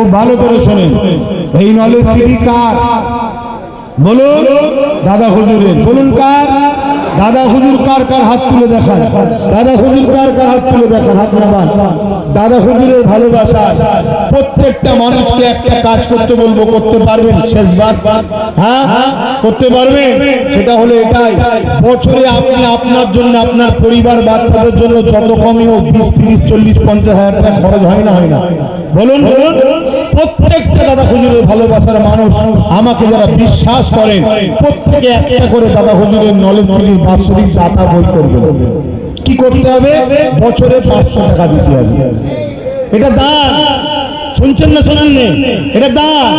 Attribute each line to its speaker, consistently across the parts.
Speaker 1: খুব ভালো করে শোনেন। এই নলেজ সিটি কার? বলুন। দাদা হুজুরের। বলুন কার? দাদা হুজুর কার কার হাত তুলে দেখান? দাদা হুজুর কার কার হাত তুলে দেখান? হাত নামান। দাদা হুজুরের ভালোবাসা, প্রত্যেকটা মানুষকে একটা কাজ করতে বলব, করতে পারবেন? শেষবার। হ্যাঁ? করতে পারবেন? সেটা হলো এটাই। বছরে আপনি আপনার জন্য, আপনার পরিবার, বাচ্চাদের জন্য যত কমই হোক, বিশ, তিরিশ, চল্লিশ, পঞ্চাশ হাজার টাকা খরচ হয় না হয় না। বলুন। বলুন প্রত্যেকটা দাদা হুজুরের ভালোবাসার মানুষ। আমাকে যারা বিশ্বাস করেন, প্রত্যেকে একটা করে দাদা হুজুরের নলেজ সিটির বাৎসরিক দাতা বই করবেন কি করতে হবে? বছরে পাঁচশো টাকা দিতে হবে। এটা দান। শুনছেন না শোনেন এটা দান।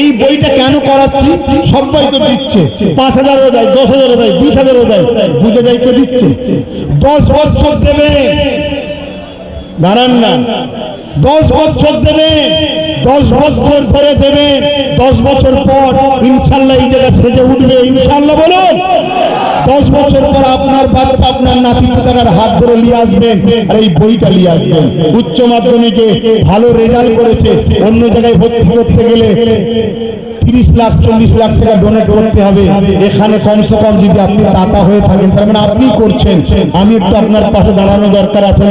Speaker 1: এই বইটা কেন করাচ্ছি? সবাই তো দিচ্ছে। পাঁচ হাজারও দেয়, দশ হাজারও দেয়, বিশ হাজারও দেয়, বুঝে যায় কে দিচ্ছে। দশ বছর দেবে। দাঁড়ান না। দশ বছর দেবেন দশ বছর ধরে দেবে। দশ বছর পর ইনশাল্লাহ এই জায়গা সেজে উঠবে। ইনশাল্লাহ বলুন। দশ বছর পর আপনার বাচ্চা, আপনার নাতি পিতার হাত ধরে নিয়ে আসবেন আর এই বইটা নিয়ে আসবেন উচ্চ মাধ্যমিকে ভালো রেজাল্ট করেছে। অন্য জায়গায় ভর্তি করতে গেলে তিরিশ লাখ, চল্লিশ লাখ টাকা ডোনেট করতে হবে। এখানে কমসে কম যদি আপনি দাতা হয়ে থাকেন, তার মানে আপনি করছেন। আমি একটু আপনার পাশে দাঁড়ানো দরকার আছে।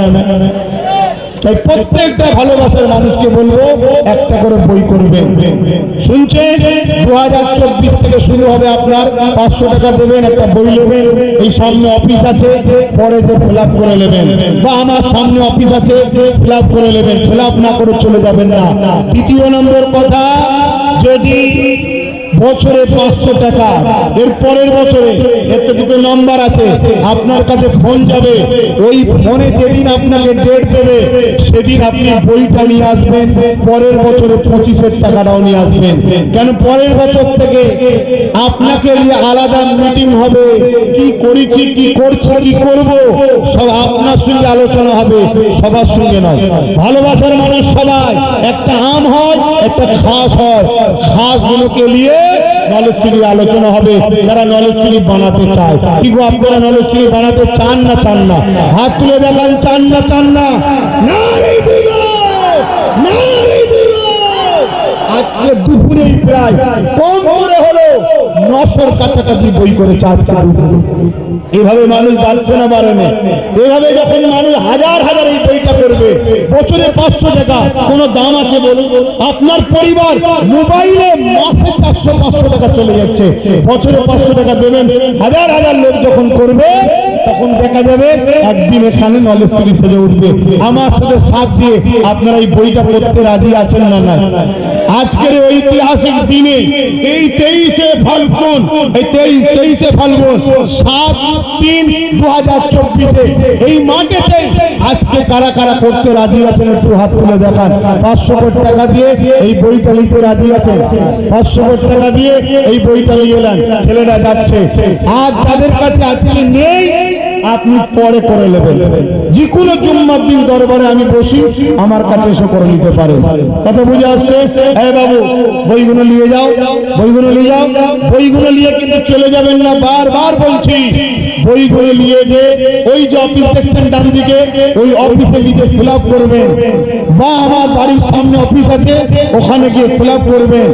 Speaker 1: তাই প্রত্যেকটা ভালোবাসার মানুষকে বলব, একটা করে বই করবেন। শুনছেন? দু হাজার চব্বিশ থেকে শুরু হবে আপনার। পাঁচশো টাকা দেবেন, একটা বই নেবেন। এই সামনে অফিস আছে, পরে যে ফিল করে নেবেন। বা আমার সামনে অফিস আছে ফিল করে নেবেন। ফিল না করে চলে যাবেন না। দ্বিতীয় নম্বর কথা, যদি বছরে পাঁচশো টাকা। এর পরের বছরে এতে দুটো নাম্বার আছে। আপনার কাছে ফোন যাবে। ওই ফোনে যেদিন আপনাকে ডেট দেবে, সেদিন আপনি বইটা নিয়ে আসবেন। পরের বছরে পঁচিশের টাকাটাও নিয়ে আসবেন। কেন পরের বছর থেকে আপনাকে আলাদা মিটিং হবে। কি করেছি, কি করছি, কি করব, সব আপনার সঙ্গে আলোচনা হবে, সবার সঙ্গে নয়। ভালোবাসার মানুষ সবাই। একটা আম হয়, একটা খাস হয়। খাস গুলোকে নিয়ে নলেজ আলোচনা হবে। যারা নলেজ বানাতে চায়, কি গো আপনারা নলেজ বানাতে চান না চান না? হাত তুলে দেখান, চান না চান না? আজকে দুপুরেই প্রায় কম করে হলো নশোর কাছাকাছি বই করেছে আজকে এভাবে মানুষ বাড়ছে না বাড়েনি এভাবে যখন মানুষ হাজার হাজার এই বইটা করবে বছরে পাঁচশো টাকা, কোন দাম আছে বলুন? আপনার পরিবার মোবাইলে মাসে চারশো, পাঁচশো টাকা চলে যাচ্ছে। বছরে পাঁচশো টাকা দেবেন। হাজার হাজার লোক যখন করবে তখন দেখা যাবে একদিন এখানে নলেজ সিটি সেজে উঠবে। আমার সাথে সাথ দিয়ে আপনারা এই বইটা পড়তে রাজি আছেন না না আজকের ঐতিহাসিক দিনে এই তেইশে ফাল্গুন, এই তেইশ, তেইশে ফাল্গুন, সাত তিন দু হাজার চব্বিশে এই মাঠেতে আজকে কারা কারা করতে রাজি আছেন একটু হাত তুলে দেখান। পাঁচশো কোটি টাকা দিয়ে এই বইটা নিতে রাজি আছেন? পাঁচশো কোটি টাকা দিয়ে এই বইটা নিয়ে এলেন। ছেলেরা যাচ্ছে। আর যাদের কাছে আজকে নেই আপনি পরে করে নেবেন। যে কোনো জুম্মার দিন দরবারে আমি বসি, আমার কাছে এসে করে নিতে পারেন কত বুঝে আসছে? হ্যাঁ বাবু, বইগুলো নিয়ে যাও, বইগুলো নিয়ে যাও। বইগুলো নিয়ে কিন্তু চলে যাবেন না, বারবার বলছি। বইগুলো নিয়ে যে ওই যে অফিস দেখছেন ডান দিকে, ওই অফিসে নিজে ফিল করবেন। বা আমার বাড়ির সামনে অফিস আছে, ওখানে গিয়ে ফিল করবেন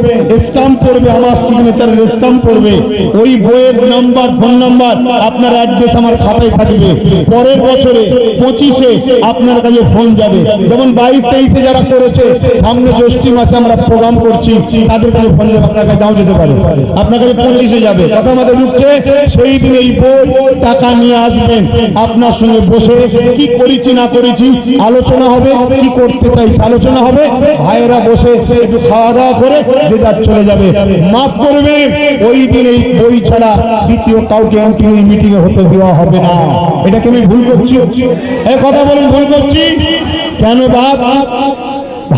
Speaker 1: স্টাম্প করবে, আমার সিগনেচারের স্টাম্প করবে। ওই বইয়ের নাম্বার ফোন নাম্বার আপনার অ্যাড্রেস আমার খাতায় থাকবে। পরের বছরে পঁচিশে আপনার কাছে ফোন যাবে। যেমন বাইশ তেইশে যারা করেছে, সামনে জ্যৈষ্ঠী মাসে আমরা প্রোগ্রাম করছি, তাদের কাছে ফোন যাবে, আপনার কাছে যাও যেতে পারে। আপনার কাছে পঁচিশে যাবে। কথা আমাদের ঢুকছে, সেই দিন এই বই টাকা নিয়ে আসবেন। আপনার সঙ্গে বসে কি করেছি, না করেছি, আলোচনা হবে, কি করতে চাইছি আলোচনা হবে। ভাইয়েরা বসে একটু খাওয়া দাওয়া করে যে যার চলে যাবে। মাফ করবে, ওই দিন এই বই ছাড়া দ্বিতীয় কাউকে এমটি এই মিটিং এ হতে দেওয়া হবে না। এটাকে আমি ভুল করছি। এই কথা বলুন, ভুল করছি। কেন বাপ?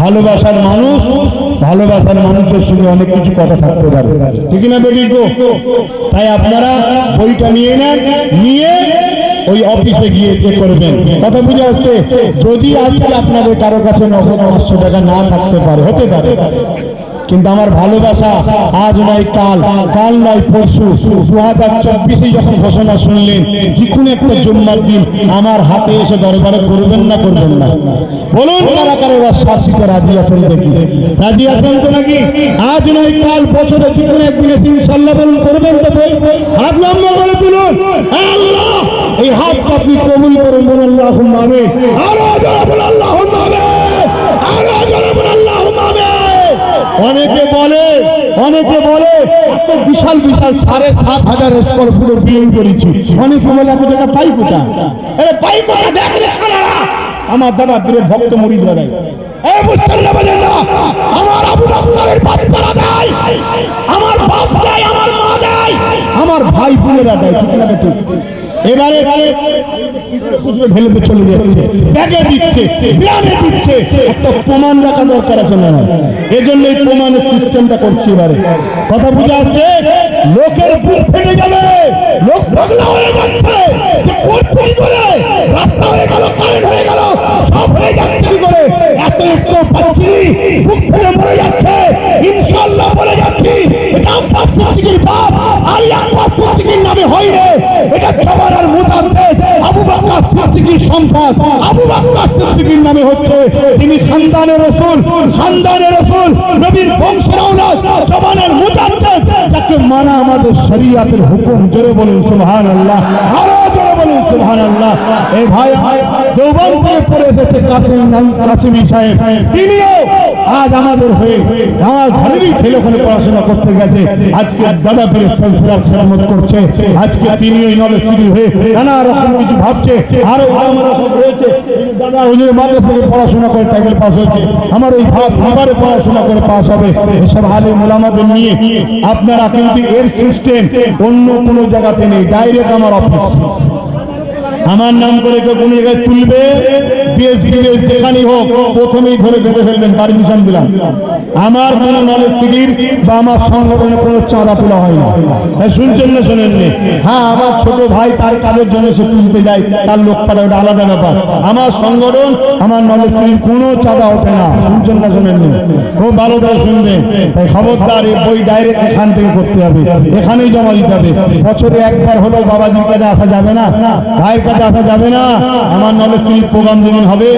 Speaker 1: ভালোবাসার মানুষ, ভালোবাসার মানুষের সঙ্গে অনেক কিছু কথা থাকতে পারে। ঠিক না বেটি তাই আপনারা বইটা নিয়ে নেন, নিয়ে ওই অফিসে গিয়ে পে করবেন। কথা বুঝে আসছে, যদি আজকে আপনাদের কারও কাছে নগদ পাঁচশো টাকা না থাকতে পারে, হতে পারে। কিন্তু আমার ভালোবাসা আজ নয়, কাল। কাল নয়, পরশু। দু হাজার চব্বিশে যখন ঘোষণা শুনলেন যে কোনো একটা জুম্মার দিন আমার হাতে এসে দরবারে করবেন না করবেন না। বলুন, কারা কারা এবার সাথ দিতে রাজি আছেন দেখি। রাজি আছেন তো নাকি? আজ নয়, কাল, বছরে যে কোনো একদিন এসে ইনশাল্লাহ বলুন, করবেন তো হাত লম্বা করে তুলুন। আল্লাহ! আপনি কবুল আল্লাহ অনেকে বলে অনেকে বলে বিশাল বিশাল সাড়ে সাত হাজার স্কোয়ার ফুটের বিল্ডিং করেছি। বলে পাই পাই আমার দাদা ভক্ত না না, আমার আমার মা আমার ভাই বোনেরা দেয় ঠিক? এবারে চলে যাচ্ছে? ব্যাগে দিচ্ছে দিচ্ছে। একটা প্রমাণ রাখা দরকার আছে না? এজন্য এই প্রমাণের সিস্টেমটা করছি এবারে। কথা বুঝে আসছে? লোকের বুক ফেটে যাবে। লোক হয়ে যাচ্ছে। যে করছে কি করে রাস্তা হয়ে গেল কারেন্ট হয়ে গেল, সব হয়ে যাচ্ছে কি করে? এত একটু পাচ্ছি বুক ফেটে মরে যাচ্ছে। ইনশাল্লাহ বলে যাচ্ছি। এটা আব্বাস সিদ্দিকীর বাপ আলী আব্বাস সিদ্দিকীর নামে হয় রে এটা জমানার মুতাদ্দেদ আবু বকর সিদ্দিকীর সম্পদ। আবু বকর সিদ্দিকীর নামে হচ্ছে তিনি খানদানের রাসূল খানদানের রাসূল, নবীর বংশের আওলাদ জমানার মুতাদ্দেদ যাকে মানা আমাদের শরীয়তের হুকুম। জোরে বলুন, সুবহানাল্লাহ। জোরে বলুন, সুবহানাল্লাহ। এই ভাই দেওবন্দ থেকে পড়ে এসেছে কাসিম, কাসিমি সাহেব। তিনিও আজ আমাদের হয়ে আমার ঘরেরই ছেলে ওখানে পড়াশোনা করতে গেছে। আজকে দাদা পীরের সংস্কার খেরামত করছে। আজকে তিনি ওই নলেজ সিটি হয়ে নানা রকম কিছু ভাবছে। আরও রয়েছে। দাদা হুজুর মাদ্রাসা পড়াশোনা করে টাইগেল পাস হয়েছে। আমার ওই ভাব এবারে পড়াশোনা করে পাস হবে। এসব হালে মোলামাদের নিয়ে আপনারা কিন্তু এর সিস্টেম অন্য কোনো জায়গাতে নেই। ডাইরেক্ট আমার অফিস আমার নাম করে কেউ কোনো জায়গায় তুলবে? দেশ যেখানেই হোক প্রথমেই ধরে বেঁধে ফেলবেন পারমিশন দিলাম। আমার কোনো নলেজ শিবির বা আমার সংগঠনে কোনো চাঁদা তোলা হয় না। শুনছেন না শোনেননি? হ্যাঁ আমার ছোট ভাই তার কাজের জন্য সে তুলতে যায়, তার লোক পাঠা ওটা আলাদা ব্যাপার। আমার সংগঠন, আমার নলেজ শিবির কোনো চাঁদা ওঠে না। শুনছেন না শোনেননি? খুব ভালো করে শুনবেন। তাই খবরদার এই বই ডাইরেক্ট এখান থেকে করতে হবে। এখানেই জমা দিতে হবে। বছরে একবার হলেও বাবাজির কাছে আসা যাবে না। ভাইয়ের কাছে আসা যাবে না। আমার নলেজ শিবির প্রোগ্রাম যেদিন হবে,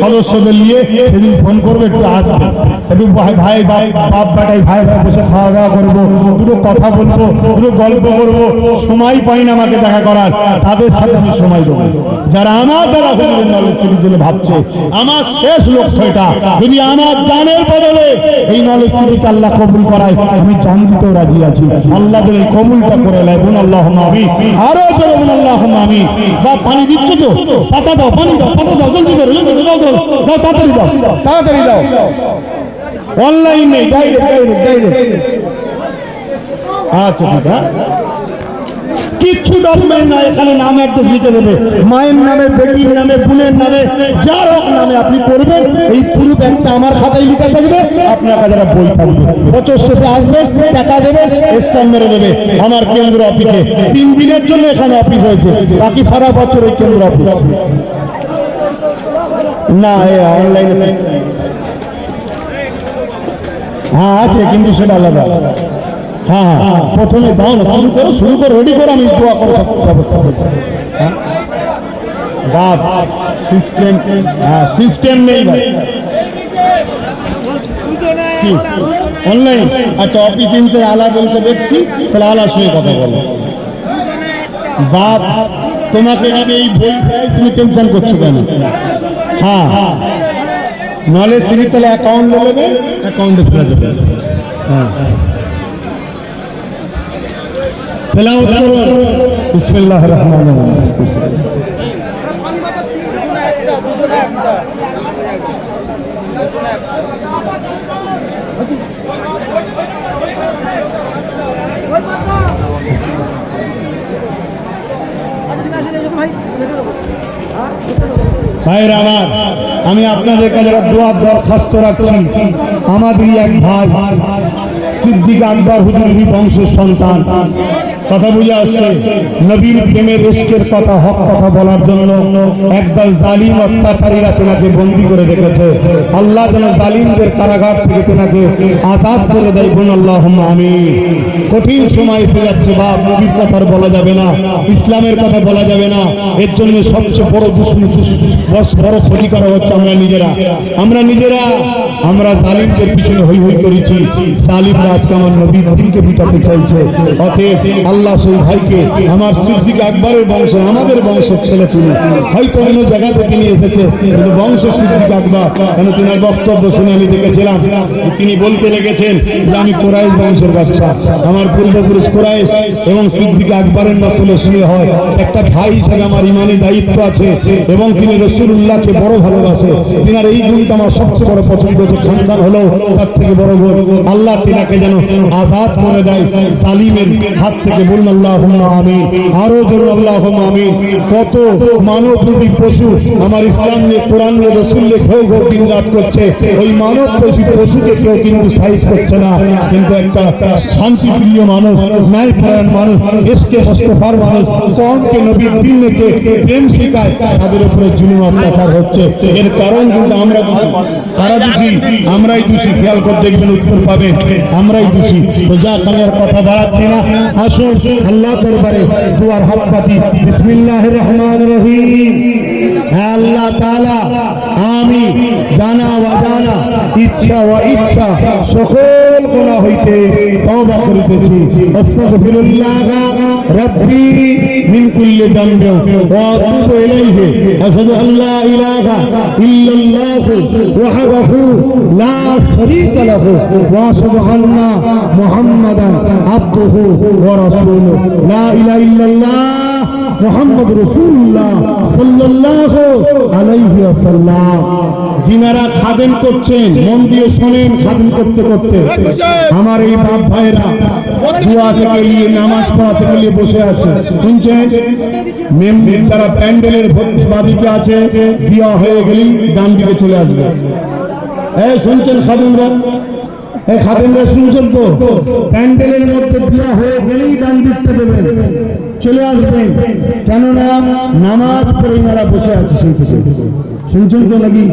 Speaker 1: সদস্যদের নিয়ে সেদিন ফোন করবে, একটু আসবে। একটু ভাই ভাই বাপ, বেটাই, ভাই ভাই, বসে খাওয়া দাওয়া করব, দুটো কথা বলব, দুটো গল্প করব, সময় পাই না আমাকে দেখা করার, তাদের সাথে আমি সময় দেবো। যারা আমার দ্বারা জন্য ভাবছে, আমার শেষ লক্ষ্য এটা। যদি আমার জানের বদলে এই নলেজ শিবিরকে আল্লাহ কবুল করায়, আমি জান দিতেও রাজি আছি। আল্লাহ এই কবুলটা করে লাই বোন আল্লাহ আমি আরও করে বোন আল্লাহ আমি বা পানি দিচ্ছ তো? পাতা দাও, পানি দাও, পাতা দাও, জলদি করো, জলদি দাও দাও, তাড়াতাড়ি দাও তাড়াতাড়ি দাও। অনলাইন ডাইরেক্ট ডাইরেক্ট ডাইরেক্ট আচ্ছা আছে কিচ্ছু ডকুমেন্ট না এখানে নাম অ্যাড্রেস লিখে দেবে। মায়ের নামে বেটির নামে বোনের নামে যার হোক নামে আপনি করবেন এই পুরো ব্যাংকটা আমার খাতায় লিখে থাকবে আপনার কাছে একটা বই থাকবে বছর শেষে আসবে টাকা দেবে স্ট্যাম্প মেরে দেবে আমার কেন্দ্র অফিসে। তিন দিনের জন্য এখানে অফিস হয়েছে বাকি সারা বছর ওই কেন্দ্র অফিস। না অনলাইনে হ্যাঁ আছে, কিন্তু সেটা আলাদা। হ্যাঁ হ্যাঁ প্রথমে দাও শুরু করো শুরু করো রেডি করো, আমি দোয়া করো ব্যবস্থা করব হ্যাঁ? বাপ সিস্টেম হ্যাঁ সিস্টেম নেই ভাই। অনলাইন আচ্ছা অফিস ইনতে আলা বলতে দেখছি, তাহলে আলার সঙ্গে কথা বলো। বাপ তোমাকে এই বই, তুমি টেনশন করছ কেন? হ্যাঁ নলেজ সিরিজ তাহলে অ্যাকাউন্ট নেবে অ্যাকাউন্টে ফেলে দেবে। হ্যাঁ। তেলাওয়াত করুন বিসমিল্লাহির রহমানির রহিম। ভাইরা আমার। আমি আপনাদের কাছে দোয়ার দরখাস্ত রাখছি। আমাদেরই এক ভাই সিদ্দিক আকবর হুজুরি বংশের সন্তান। কথা বুঝে আসছে? নবীর প্রেমের রেস্কের কথা, হক কথা বলার জন্য একদল জালিম অত্যাচারীরা তেনাকে বন্দি করে রেখেছে। আল্লাহ যেন জালিমদের কারাগার থেকে তেনাকে আজাদ করে দেয় বোন আল্লাহ আমি কঠিন সময় এসে যাচ্ছে বা নবীর কথা আর বলা যাবে না, ইসলামের কথা বলা যাবে না। এর জন্য সবচেয়ে বড় দুশ্মন বড় ক্ষতি করা হচ্ছে আমরা নিজেরা। আমরা নিজেরা আমরা জালিমদের পিছনে হই হই করেছি। জালিমরা আজকে আমার নবীর দিনকে পিটাতে চাইছে। অতএব আল্লাহ সেই ভাইকে আমার সিদ্দিক আকবরের বংশ, আমাদের বংশের ছেলে তিনি। হয়তো অন্য জায়গা থেকে নিয়ে এসেছে, কিন্তু বংশ সিদ্দিক আকবর, কেন তিনার বক্তব্য শুনে আমি দেখেছিলাম তিনি বলতে লেগেছেন যে আমি কোরাইশ বংশের বাচ্চা আমার পূর্বপুরুষ কোরাইশ এবং সিদ্দিক আকবরের নসলে শুনে হয়, একটা ভাই হিসেবে আমার ইমানি দায়িত্ব আছে এবং তিনি রসুল্লাহকে বড় ভালোবাসে। তিনার এই গুণটা আমার সবচেয়ে বড় পছন্দ খানদান হলো তার থেকে বড় গুণ। আল্লাহ তিনাকে যেন আজাদ করে দেয়, সালিমের হাত থেকে বলুন আল্লাহ আমিন। আরও জোর আল্লাহ আমিন। কত মানব রূপী পশু আমার ইসলাম নিয়ে, কোরআন নিয়ে, রসুল নিয়ে ঘেউ ঘেউ দিন রাত করছে। ওই মানব পশু পশুকে কেউ কিন্তু সাইজ করছে না। কিন্তু একটা শান্তিপ্রিয় মানুষ ন্যায় পরায়ণ মানুষ, এসকে মোস্তফার মানুষ, কমকে নবীর দিন রেখে প্রেম শেখায়, তাদের উপরে জুলুম অত্যাচার হচ্ছে। এর কারণ কিন্তু আমরা তারা দোষী আমরাই দোষী খেয়াল করে দেখবেন উত্তর পাবে। আমরাই দোষী আমি আর কথা বাড়াচ্ছি না, আসুন, আল্লাহ দরবারে দুয়ার হাত পাতি বিসমিল্লাহ রহমান রহিম। হ্যাঁ আল্লাহ তাআলা, আমি জানা অজানা, ইচ্ছা ও ইচ্ছা সকল গুনাহ হইতে তওবা করিতেছি আস্তাগফিরুল্লাহ রাব্বি মিন কুল্লি যামবি ওয়া আতুবু ইলাইহি আশহাদু আল লা ইলাহা ইল্লাল্লাহ ওয়াহদাহু লা শারীকা লাহু ওয়া আশহাদু আন্না মুহাম্মাদান আবদুহু ওয়া রাসূলুহু লা ইলাহা ইল্লাল্লাহ মোহাম্মদ রসুল্লাহ সাল্লাল্লাহু আলাইহি যিনারা খাদেন করছেন, মন দিয়ে শোনেন খাদেন করতে করতে। আমার এই বাপ ভাইরা নিয়ে নামাজ বসে আছে। শুনছেন? তারা প্যান্ডেলের ভর্তি আছে দিয়া হয়ে গেলেই ডান দিকে চলে আসবে। এই শুনছেন এই খাদেনরা শুনছেন তো প্যান্ডেলের মধ্যে হয়ে গেলেই ডান দিকটা চলে আসবেন। কেননা নামাজ পড়ে মারা বসে আছে সেই থেকে। শুনছেন তো নাকি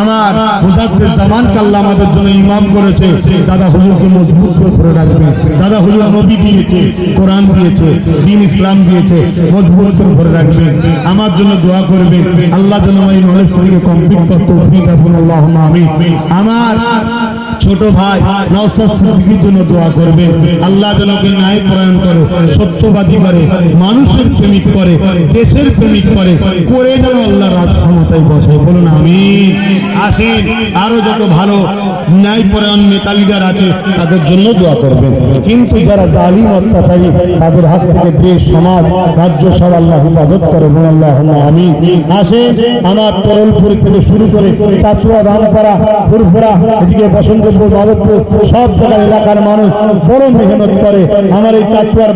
Speaker 1: আমার আমাদের জন্য ইমাম করেছে, দাদা হুজুরকে মজবুত করে ধরে রাখবেন দাদা হুজুর নবী দিয়েছে, কোরআন দিয়েছে, দিন ইসলাম দিয়েছে, মজবুত করে ধরে রাখবেন আমার জন্য দোয়া করবে। আল্লাহ যেন আমার এই নলেজ কমপ্লিট করতে আল্লাহ আমি আমার ছোট ভাই নওসাদ জন্য দোয়া করবেন আল্লাহ যেন ন্যায় পরায়ণ করে, সত্যবাদী করে, মানুষের প্রেমিক করে, দেশের প্রেমিক করে করে যেন আল্লাহ রাজ ক্ষমতায় বসে। বলুন আমি আসেন, আরও যত ভালো ন্যায় পরায়ণ নেতা আছে, তাদের জন্য দোয়া করবেন। কিন্তু যারা জালিম, অত্যাচারী, তাদের হাত থেকে দেশ সমাজ রাজ্য সব আল্লাহ হিফাজত করে। বলুন আল্লাহ আমি আসেন, আমার তরলপুর থেকে শুরু করে চাচুয়া দামপাড়া ফুরফুরা, এদিকে আমার এই চাচুয়ার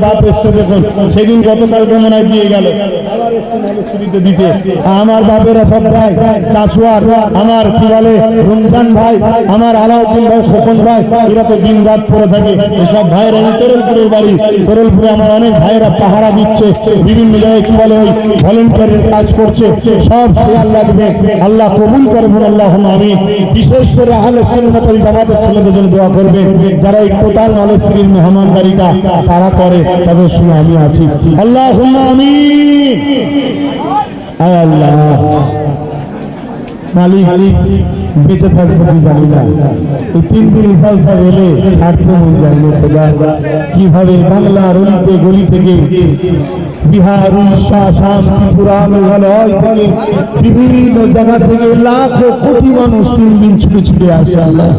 Speaker 1: বাপেরা সব ভাই চাচুয়ার আমার কি বলে, রমজান ভাই, আমার আলাউদ্দিন ভাই, খোকন ভাই, এরা তো দিন রাত পড়ে থাকে। এসব ভাইরা এই তরলপুরের বাড়ি। তরলপুরে আমার অনেক ভাইরা পাহারা দিচ্ছে, বিভিন্ন জায়গায় কি বলে ওই ভলেন্টিয়ারের কাজ করছে। সব খেয়াল রাখবে আল্লাহ কবুল করবেন আল্লাহ আমি বিশেষ করে আহলে সুন্নাতুল জামাতের ছেলেদের জন্য দোয়া করবে। যারা এই টোটাল নলেজ শ্রীর মেহমানদারিটা তারা করে, তাদের সঙ্গে আমি আছি। আল্লাহ আমি আল্লাহ। মালিক, বেঁচে থাকব কি জানি না। এই তিন দিন ইসাল সাহেব এলে ছাড়তে মন না। কীভাবে বাংলা অলিতে গলি থেকে বিহার উড়িষ্যা আসাম ত্রিপুরা মেঘালয় থেকে বিভিন্ন জায়গা থেকে লাখো কোটি মানুষ তিন দিন ছুটে ছুটে আসে আল্লাহ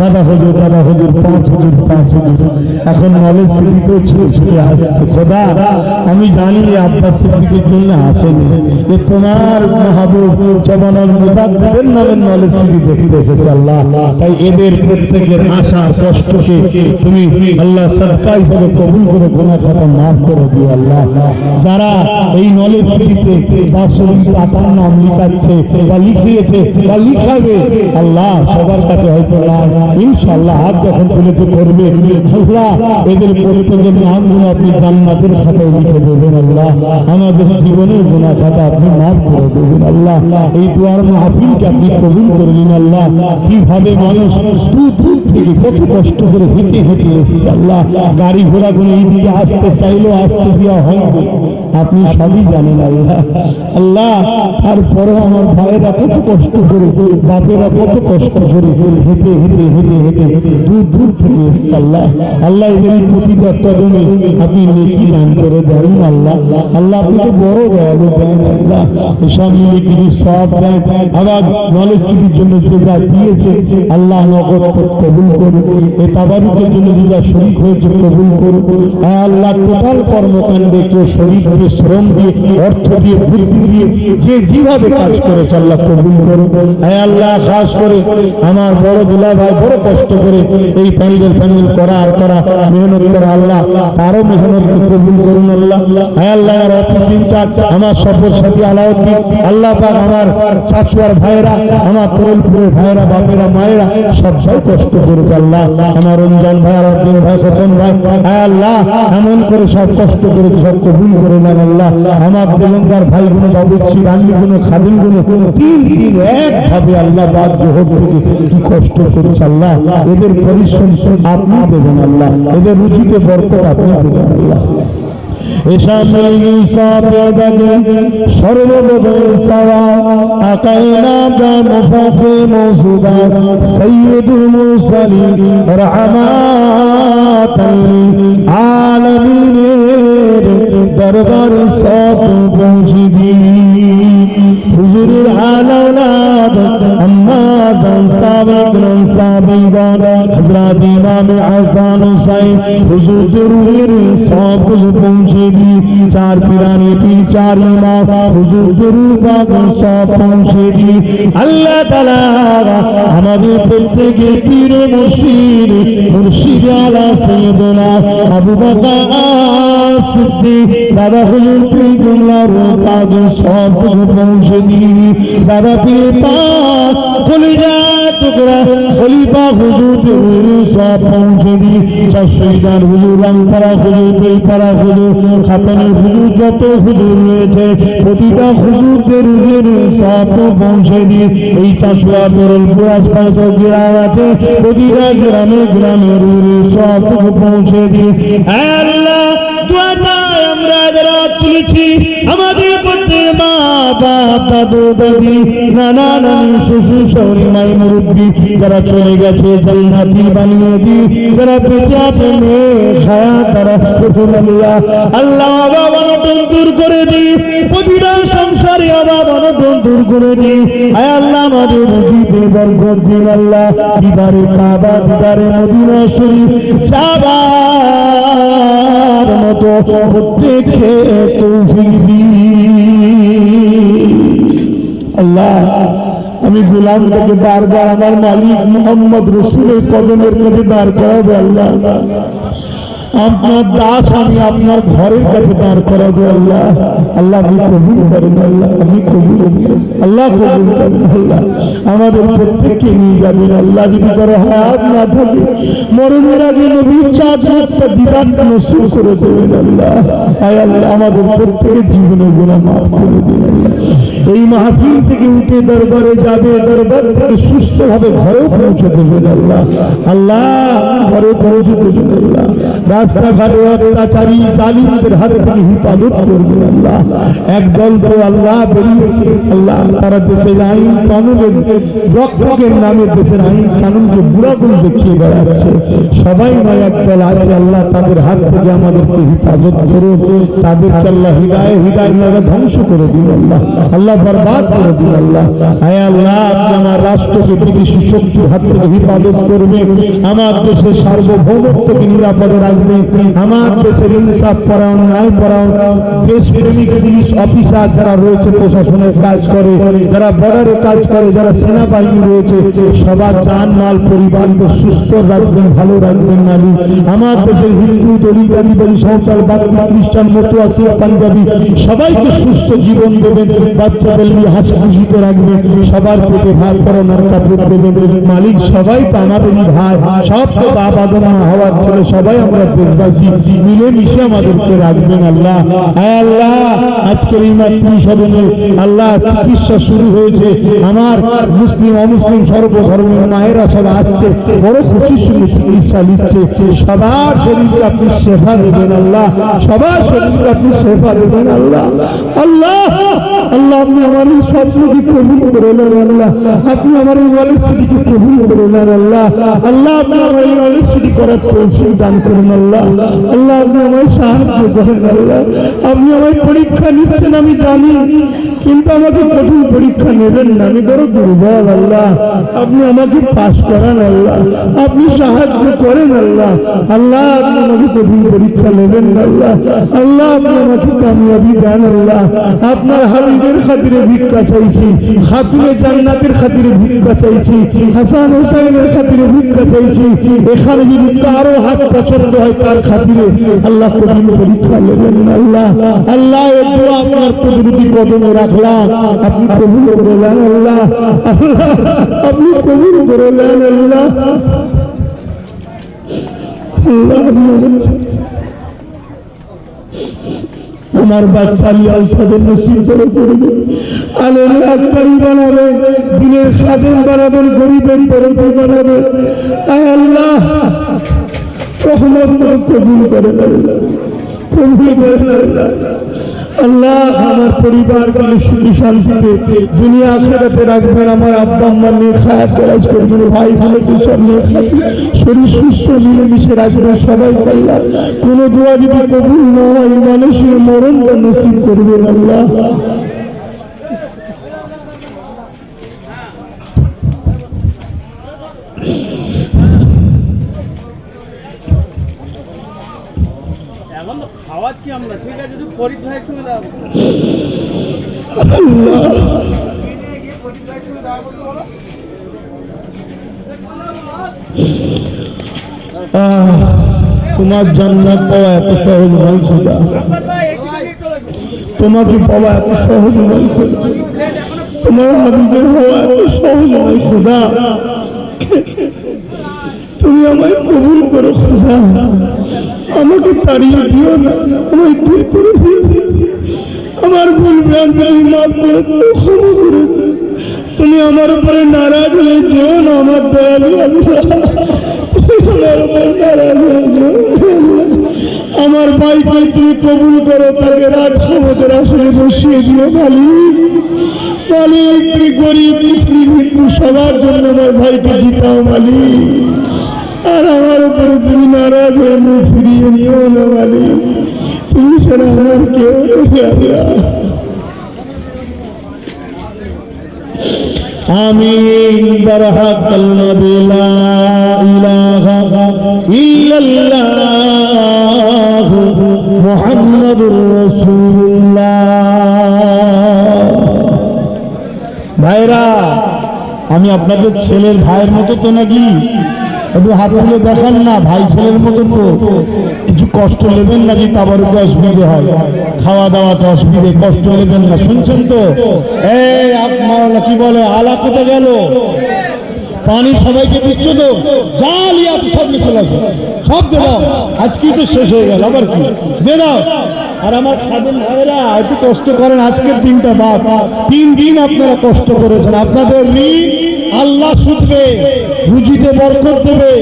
Speaker 1: দাদা হজুর দাদা হজুর, পাঁচ হজুর পাঁচ হজুর। এখন নলেজ সিটিতেও ছুটে ছুটে আসছে। খোদা, আমি জানি আপনার সিদ্দিকের জন্য আসেনি। এ তোমার মাহবুব জবানার মুজাদ্দের নামে নলেজ সিটি দেখতে এসেছে আল্লাহ। তাই এদের প্রত্যেকের আশা কষ্টকে তুমি আল্লাহ সরকার হিসেবে কবুল করে গোনা খাতা মাফ করে দিও আল্লাহ। যারা এই নলেজ সিটিতে বাৎসরিক পাতার নাম লিখাচ্ছে বা লিখিয়েছে বা লিখাবে, আল্লাহ সবার কাছে হয়তো ইনশাল্লাহ হাত যখন তুলেছে করবে আল্লাহ এদের প্রত্যেকের নামগুলো আপনি জান্নাতের খাতায় লিখে দেবেন, আল্লাহ। আমাদের জীবনের গুণা খাতা আপনি মাফ করে দেবেন, আল্লাহ। এই দুয়ার মাহফিলকে আপনি কবুল করে নিন, আল্লাহ। কীভাবে মানুষ দূর দূর থেকে কত কষ্ট করে হেঁটে হেঁটে এসেছে, আল্লাহ। গাড়ি ঘোড়া করে এই দিকে আসতে চাইলেও আসতে দেওয়া হয়। আপনি সবই জানেন আল্লাহ। আল্লাহ তারপরে আমার ভাইয়েরা কত কষ্ট করে, বাপেরা কত কষ্ট করে, হেঁটে হেঁটে হেঁটে হেঁটে দূর দূর থেকে এসছে আল্লাহ। আল্লাহ এদের প্রতিটা কদমে আপনি নেকি দান করে দেন আল্লাহ। আল্লাহ, আপনি তো বড় দয়ালু, দেন আল্লাহ। এসব নেকির সব দেন। আবার নলেজ সিটির জন্য যে যা দিয়েছে, আল্লাহ নগদ কবুল করুন এ তাবারুকের জন্য যে যা শরিক হয়েছে, কবুল করুন হ্যাঁ আল্লাহ, টোটাল কর্মকাণ্ডে কেউ শরীর দিয়ে শ্রম দিয়ে, অর্থ দিয়ে, বুদ্ধি দিয়ে, যে যেভাবে কাজ করেছে আল্লাহ কবুল করুন হ্যাঁ আল্লাহ, খাস করে আমার বড় দুলা ভাই বড় কষ্ট করে এই প্যান্ডেল প্যান্ডেল করা আর করা, মেহনত করা আল্লাহ, তারও মেহনত কবুল করুন আল্লাহ। হ্যাঁ আল্লাহ, আমার অফিস ইনচার্জ, আমার সফর আলাউদ্দিন, আল্লাহ পাক আমার চাচুয়ার ভাইয়েরা, আমার তরলপুরের ভাইয়েরা, বাপেরা, মায়েরা, সবাই কষ্ট করেছে আল্লাহ। আমার রমজান ভাই আর ভাই খতম ভাই হ্যাঁ আল্লাহ, এমন করে সব কষ্ট করে সব করে নেন আল্লাহ। আমার দেলঙ্গার ভাই গুলো বাবুচ্ছি রান্নি গুলো খাদিমগুলো তিন দিন একভাবে আল্লাহ বাদ জোহর থেকে কি কষ্ট করছে আল্লাহ। এদের পরিশ্রম আপনি দেবেন আল্লাহ। এদের রুচিতে বরকত আপনি দেবেন আল্লাহ। এসামিল দরবারে সব পৌঁছে দিই হুজুরের আলাউলাদ আম্মা জান সাবেক নাম সাবেগান হযরত ইমাম হাসান হুসাইন। হুজুর দরুদের সব পৌঁছে সব আমাদের প্রত্যেকের পীর মুর্শিদ মুর্শিদ আবু বকর সিদ্দিক দাদা হুজুর পীর জুমলার কাজ সব পৌঁছে দি দাদা পীর পাক কলিজা টুকরা খলিফা হুজুর, দেউর, সব পৌঁছে দি শহীদার হুজুর, রামপাড়া হুজুর, বেলপাড়া হুজুর, খাতানের হুজুর, যত হুজুর রয়েছে, প্রতিটা হুজুরদের হুজুর সব পৌঁছে দি এই চাষুয়া তরলপুর আশপাশ গ্রাম আছে, প্রতিটা গ্রামে গ্রামের হুজুর সব পৌঁছে দি আল্লাহ দোয়া আমরা যারা তুলেছি, আমাদের প্রত্যেক মা বাপ দাদু, নানা, নানি, শ্বশুর, শাশুড়ি, মাই মুরব্বী, যারা চলে গেছে জান্নাতি বানিয়ে দি, যারা বেঁচে আছে, মেয়ে খায়া তারা প্রথমিয়া আল্লাহ অভাব অনটন দূর করে দি, প্রতিটা সংসারে অভাব অনটন দূর করে দি। আয় আল্লাহ আমাদের রুজিতে বরকত দিন আল্লাহ, দিদারে কাবা, দিদারে মদিনা শরীফ যাবার মতো প্রত্যেককে তৌফিক আল্লাহ, আমি গোলাম থেকে বারবার আমার মালিক মোহাম্মদ রসুলের কদমের কাছে দাঁড় করাবে, আল্লাহ। আপনার দাস আমি আপনার ঘরের কাছে দাঁড় করাবো, আল্লাহ। আল্লাহ আপনি কবুল করেন আল্লাহ আপনি কবুল আল্লাহ, কবুল করেন আল্লাহ। আমাদের প্রত্যেককে নিয়ে যাবেন, আল্লাহ, যদি না থাকে, মরণের আগে নবীর নসুর করে দেবেন, আল্লাহ। আয় আল্লাহ, আমাদের প্রত্যেকের গুণা মাফ করে আল্লাহ। এই মাহফিল থেকে উঠে দরবারে যাবে, দরবার থেকে সুস্থভাবে ঘরেও পৌঁছে দেবেন, আল্লাহ। আল্লাহ ঘরে পৌঁছে দেবেন, আল্লাহ। সবাই একদল আছে। আল্লাহ তাদের হাত থেকে আমাদেরকে হিফাজত তাদেরকে আল্লাহ হৃদয় হৃদয় ধ্বংস করে দিন আল্লাহ। আল্লাহ বরবাদ করে দিন আল্লাহ। আল্লাহ আমার রাষ্ট্রকে বিদেশি শক্তির হাত থেকে হিফাজত করবে আমার দেশের সার্বভৌমত্বকে নিরাপদে রাখবে আমার দেশের ইনসাফ পরায়ণ, ন্যায় পরায়ণ দেশ প্রেমিক পুলিশ অফিসার যারা রয়েছে প্রশাসনের কাজ করে, যারা বর্ডারে কাজ করে, যারা সেনাবাহিনী রয়েছে, সবার জান মাল পরিবারকে সুস্থ রাখবেন, ভালো রাখবেন নারী আমার দেশের হিন্দু, দলিত, আদিবাসী, সাঁওতাল, বাঙালি, খ্রিস্টান, মতুয়া, শিখ, পাঞ্জাবি, সবাইকে সুস্থ জীবন দেবেন, বাচ্চাদের নিয়ে হাসি খুশিতে রাখবেন, সবার পেটে ভাত করোনার কাপড় দেবেন। মালিক সবাই তো আমাদেরই ভাই, সব তো বাবা হওয়ার ছেলে, সবাই আমরা আমার মুসলিম, অমুসলিম সর্বধর্মের মায়েরা সব আসছে, বড় খুশির সঙ্গে চিকিৎসা নিচ্ছে। সবার শরীরকে আপনি সেবা দেবেন আল্লাহ। সবার শরীরকে আপনি সেবা দেবেন আল্লাহ। আল্লাহ আল্লাহ, আপনি আমার এই স্বপ্নকে কবুল করে নেন আল্লাহ। আপনি আমার এই ওয়ালেসিটিকে কবুল করে নেন আল্লাহ। আল্লাহ, আপনি আমার এই ওয়ালেসিটি করার তৌফিক দান করুন আল্লাহ। আল্লাহ আপনি আমায় সাহায্য করেন, আল্লাহ। আপনি আমায় পরীক্ষা নিচ্ছেন, আমি জানি, কিন্তু আমাকে কঠিন পরীক্ষা নেবেন না। আমি বড় দুর্বল, আল্লাহ। আপনি আমাকে পাশ করান, আল্লাহ। আপনি সাহায্য করেন, আল্লাহ। আল্লাহ, আপনি আমাকে কঠিন পরীক্ষা নেবেন, আল্লাহ। আল্লাহ, আপনি আমাকে কামিয়াবি দেন, আল্লাহ। আপনার হাবিবের খাতিরে ভিক্ষা চাইছি খাতুনে জান্নাতের খাতিরে ভিক্ষা চাইছি, হাসান হোসেনের খাতিরে ভিক্ষা চাইছি। এখানে যদি কারও হাত পছন্দ হয় তার খাতিরে আল্লাহ পরীক্ষা নেবেন আল্লাহ। আল্লাহ আপনার প্রতিনিধি কদমে রাখলাম। আপনি কবুল করে নেন আল্লাহ। আপনি কবুল করে নেন আল্লাহ। আমার বাচ্চা আলিয়া ঔষধের নসিব করে করবে আলোর বানাবে, দিনের সাধন বানাবেন, গরিবের পরতে বানাবে। আল্লাহ। রহমত কবুল করে। কবুল করে দেন। আল্লাহ, আমার পরিবারকে সুখী শান্তিতে দুনিয়া আখেরাতে রাখবেন আমার আব্বা আম্মার নিয়ে খায়াত করাজ করবেন ভাই বোনকে সব নিয়ে। শরীর সুস্থ, মিলেমিশে রাখবেন, সবাই কল্যাণ কোনো দোয়া যদি কবুল না হয়, মানুষের মরণ নসিব করবেন আল্লাহ
Speaker 2: এখন তো খাওয়াচ্ছি আমরা ঠিক আছে তুই ফরিদ ভাই শুনে দাও
Speaker 1: আহ, তোমার জান্নাত পাওয়া এত সহজ নয় খোদা। তোমাকে পাওয়া এত সহজ নয় খোদা? তোমার হাবিবের হওয়া এত সহজ নয় খোদা। তুমি আমায় কবুল করো, খোদা। আমাকে তাড়িয়ে দিও না, আমায় দূর করে আমার ভুল ভ্রান্তি মাফ করে করে তুমি আমার উপরে নারাজ হয়ে যেও না, আমার দয়ালু আমার উপর নারাজ হয়ে আমার ভাইকে তুমি কবুল করো, তাকে রাজ ক্ষমতার আসলে বসিয়ে দিও, মালিক। মালিক, তুমি গরিব হিন্দু, সবার জন্য আমার ভাইকে জিতাও, মালিক। আর আমার উপরে তুমি নারাজ হয়ে মুখ ফিরিয়ে নিও না তুমি সেটা আমার কেউ আমি ভাইরা, আমি আপনাদের ছেলের ভাইয়ের মতো তো নাকি? একটু হাত তুলে দেখান না, ভাই ছেলের মতো তো। কিছু কষ্ট নেবেন না নাকি তাবারকে অসুবিধে হয়। খাওয়া দাওয়াতে অসুবিধে, কষ্ট নেবেন না। শুনছেন তো? এই আপনার কি বলে, আলা কোথায় গেল? পানি সবাইকে দিচ্ছ তো? জালি আপনি সব নিয়ে চলে সব দেব আজকেই তো শেষ হয়ে গেল, আবার কি? দে আর আমার খাদেন ভাইরা একটু কষ্ট করেন, আজকের দিনটা বাদ। তিন দিন আপনারা কষ্ট করেছেন। আপনাদের ঋণ আল্লাহ শুধবে রুজিতে বরকত দেবে।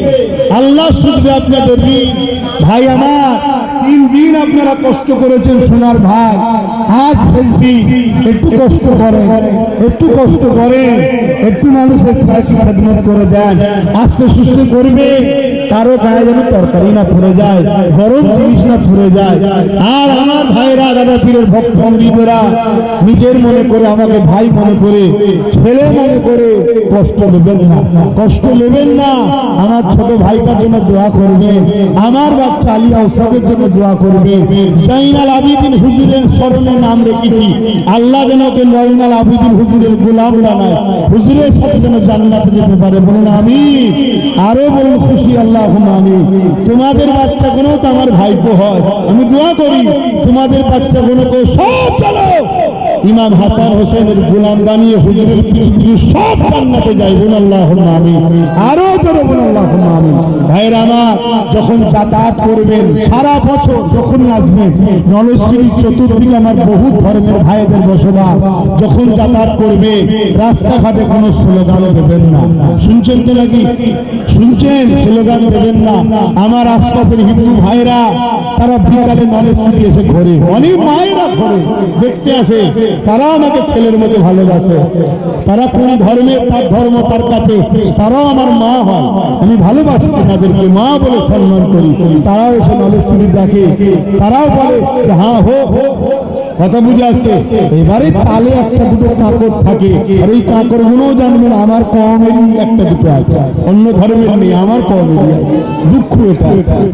Speaker 1: আল্লাহ শুধবে আপনাদের ঋণ ভাই আমার তিন দিন আপনারা কষ্ট করেছেন সোনার ভাই আজ দিন, একটু কষ্ট করেন, একটু কষ্ট করে একটু মানুষের খেদমত করে দেন। আস্তে সুস্থ করবে। কারও গায়ে যেন তরকারি না পড়ে যায়, গরম জিনিস না পড়ে যায়। আর আমার ভাইরা দাদা পীরের ভক্ত পণ্ডিতেরা, নিজের মনে করে, আমাকে ভাই মনে করে, ছেলে মনে করে, কষ্ট নেবেন না। কষ্ট নেবেন না। আমার ছোট ভাইটার জন্য দোয়া করবে। আমার বাচ্চা আলী আউসাদের জন্য দোয়া করবে। জাইনাল আবিদিন হুজুরের স্মরণে নাম রেখেছি। আল্লাহ যেন ওকে জয়নাল আবিদিন হুজুরের গোলাম বানায়। হুজুরের সাথে যেন জান্নাতে যেতে পারে। বলুন আমি আরও বলুন, খুশি আল্লাহ আমি তোমাদের বাচ্চা কোনো তো আমার ভাইপো হয়। আমি দোয়া করি, তোমাদের বাচ্চা কোনো কেউ সব চলো। ইমাম হাসান হোসেনের গোলাম বানিয়ে হুজুরের পিছু সব জান্নাতে যাই আল্লাহ আমি আরও জোরে আল্লাহ আমি ভাইয়ের আমার, যখন যাতায়াত করবেন, সারা বছর যখন আসবেন, নলশ্রীর চতুর্দিকে আমার বহু ধর্মের ভাইদের বসবাস, যখন যাতায়াত করবে, রাস্তাঘাটে কোনো স্লোগান দেবেন না। শুনছেন তো নাকি? শুনছেন? স্লোগান দেবেন না। আমার আশপাশের হিন্দু ভাইরা তারা বিকালে নলেজ এসে ঘরে। অনেক মায়েরা ঘরে, দেখতে আসে। তারা আমাকে ছেলের মতো ভালোবাসে। তারা কোন ধর্মের তার ধর্ম তার কাছে, তারাও আমার মা হয়। আমি ভালোবাসি তাদেরকে, মা বলে সম্মান করি। তারাও এসে নলেজ ডাকে তারাও বলে হ্যাঁ হো কথা বুঝে আসছে। এবারে চালে একটা দুটো কাকড় থাকে। আর এই কাকড় গুলোও জানবেন আমার কমেরই একটা দুটো আছে। অন্য ধর্মের নেই, আমার কমেরই আছে। দুঃখ এটা,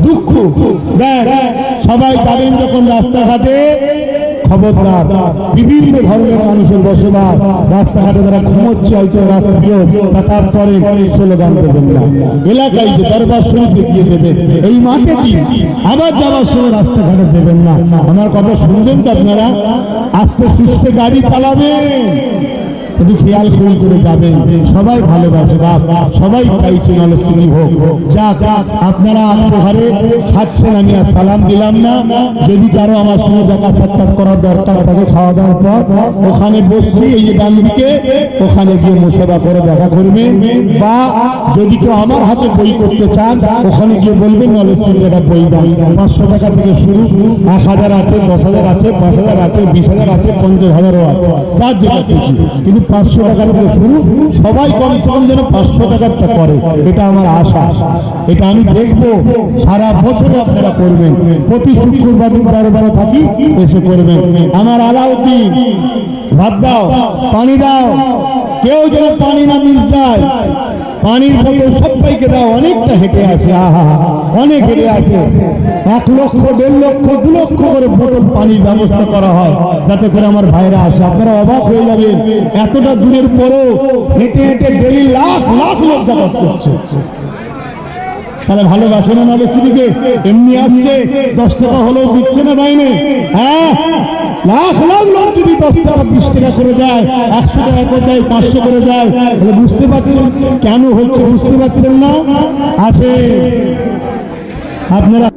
Speaker 1: দুঃখ। দেখ, সবাই যাবেন যখন রাস্তাঘাটে খবরদার, বিভিন্ন ধর্মের মানুষের বসবাস, রাস্তাঘাটে যারা ঘুমোচ্ছে, হয়তো রাত্রিও যাতায়াত করেন স্লোগান দেবেন না। এলাকায় যে দরবার শরীফে গিয়ে দেবে, এই মাঠে কি? আবার যাওয়ার সময় রাস্তাঘাটে দেবেন না। আমার কথা শুনবেন তো আপনারা? আস্তে সুস্থে গাড়ি চালাবেন। একটু খেয়াল করে করে যাবেন, সবাই ভালোবাসে বাপ সবাই চাইছে নাহলে সিনি হোক। যাক, আপনারা আমার ঘরে খাচ্ছেন, আমি আর সালাম দিলাম না। যদি কারও আমার সঙ্গে দেখা সাক্ষাৎ করার দরকার থাকে খাওয়া দাওয়ার পর, ওখানে বসছি, এই যে ডান দিকে, ওখানে গিয়ে মোসাদা করে দেখা করবে। বা যদি কেউ আমার হাতে বই করতে চান, ওখানে গিয়ে বলবেন নলেজ টাকা বই দাম পাঁচশো টাকা থেকে শুরু, এক হাজার আছে, দশ হাজার আছে, পাঁচ হাজার আছে, বিশ হাজার আছে, পঞ্চাশ হাজারও আছে। তার যেটা কিন্তু পাঁচশো টাকার থেকে শুরু, সবাই কমসে কম যেন পাঁচশো টাকারটা করে। এটা আমার আশা। এটা আমি দেখব। সারা বছর আপনারা করবেন। প্রতি শুক্রবার দিন বারো বারো থাকি, এসে করবেন। আমার আলাউদ্দিন, ভাত দাও, পানি দাও। কেউ যেন পানি না মিস যায় পানির বোতল সবাইকে দাও, অনেকটা হেঁটে আসে। আহা। অনেক হেঁটে আসে এক লক্ষ, দেড় লক্ষ, দু লক্ষ করে বোতল পানির ব্যবস্থা করা হয়, যাতে করে আমার ভাইরা আসে। আপনারা অবাক হয়ে যাবেন, এতটা দূরের পরেও হেঁটে হেঁটে ডেলি লাখ লাখ লোক যাতায়াত করছে। তাহলে ভালোবাসে না নাহলে সিটিকে? এমনি আসছে, দশ টাকা হলেও দিচ্ছে না বাইনে। হ্যাঁ লাখ লাখ লোক যদি দশ টাকা, বিশ টাকা করে যায়, একশো টাকা করে যায়, পাঁচশো করে যায় বুঝতে পারছেন কেন হচ্ছে বুঝতে পারছেন না? আছে আপনারা